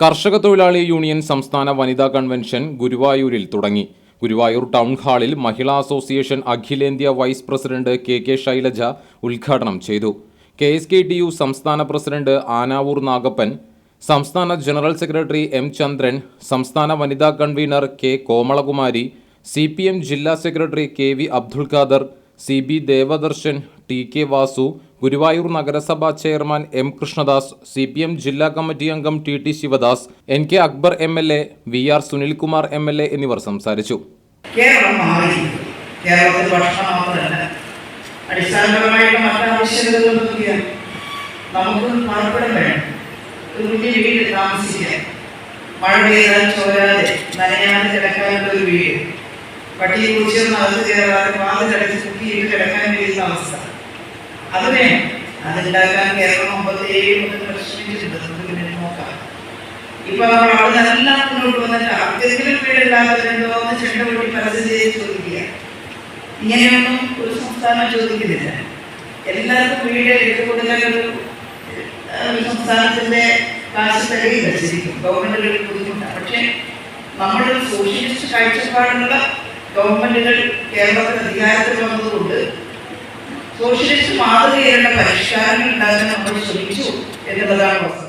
കർഷക തൊഴിലാളി യൂണിയൻ സംസ്ഥാന വനിതാ കൺവെൻഷൻ ഗുരുവായൂരിൽ തുടങ്ങി. ഗുരുവായൂർ ടൗൺ ഹാളിൽ മഹിളാ അസോസിയേഷൻ അഖിലേന്ത്യാ vice president K K Shailaja ഉദ്ഘാടനം ചെയ്തു. K S K T U സംസ്ഥാന പ്രസിഡന്റ് ആനാവൂർ നാഗപ്പൻ സംസ്ഥാന ജനറൽ സെക്രട്ടറി എം ചന്ദ്രൻ സംസ്ഥാന വനിതാ convener K Komalakumari C P M ജില്ലാ secretary K V Abdul Khader C B Devadarshan T K Vasu Guruvayur നഗരസഭാ chairman M Krishnadas C P M ജില്ലാ committee അംഗം T T Sivadas N K Akbar M L A V R Sunilkumar M L A എന്നിവർ സംസാരിച്ചു. അടിസ്ഥാനപരമായിട്ട് മറ്റാവശ്യകതകളൊക്കെ നമുക്ക് പാർപ്പിടം വേണം. ഒരു വീട് താമസിക്കാൻ. കിടക്കാൻ വേണ്ടി അത്. വേണം അതുണ്ടാക്കാൻ കേരളം അമ്പത്തേഴ് മുതൽ പരിശ്രമിച്ചിട്ടുണ്ട് നമുക്ക് പിന്നെ നോക്കാം. ഇപ്പൊ നമ്മൾ അവിടെ എല്ലാം മുന്നോട്ട് വന്നിട്ട് ആർക്കെങ്കിലും വീടില്ലാത്തവരുണ്ടോ എന്ന് ചെണ്ട കൂട്ടി പരസ്യം ചോദിക്കുക. ഇങ്ങനെയൊന്നും ഒരു സംസ്ഥാനം ചോദിക്കുന്നില്ല. എല്ലാവർക്കും വീട് എടുത്തു കൊടുക്കാൻ ഒരു സംസ്ഥാനത്തിന്റെ കാശ് തികയില്ല ശരിക്കും ഗവൺമെന്റുകൾ ബുദ്ധിമുട്ടാണ്. പക്ഷേ നമ്മുടെ സോഷ്യലിസ്റ്റ് കാഴ്ചപ്പാടുള്ള ഗവൺമെന്റുകൾ കേരളത്തിൽ അധികാരത്തിൽ വന്നതുകൊണ്ട് സോഷ്യലിസ്റ്റ് മാതൃകയിലുള്ള പരിഷ്കാരങ്ങൾ ഉണ്ടാക്കാൻ നമ്മൾ ശ്രമിച്ചു എന്നുള്ളതാണ് വസ്തുത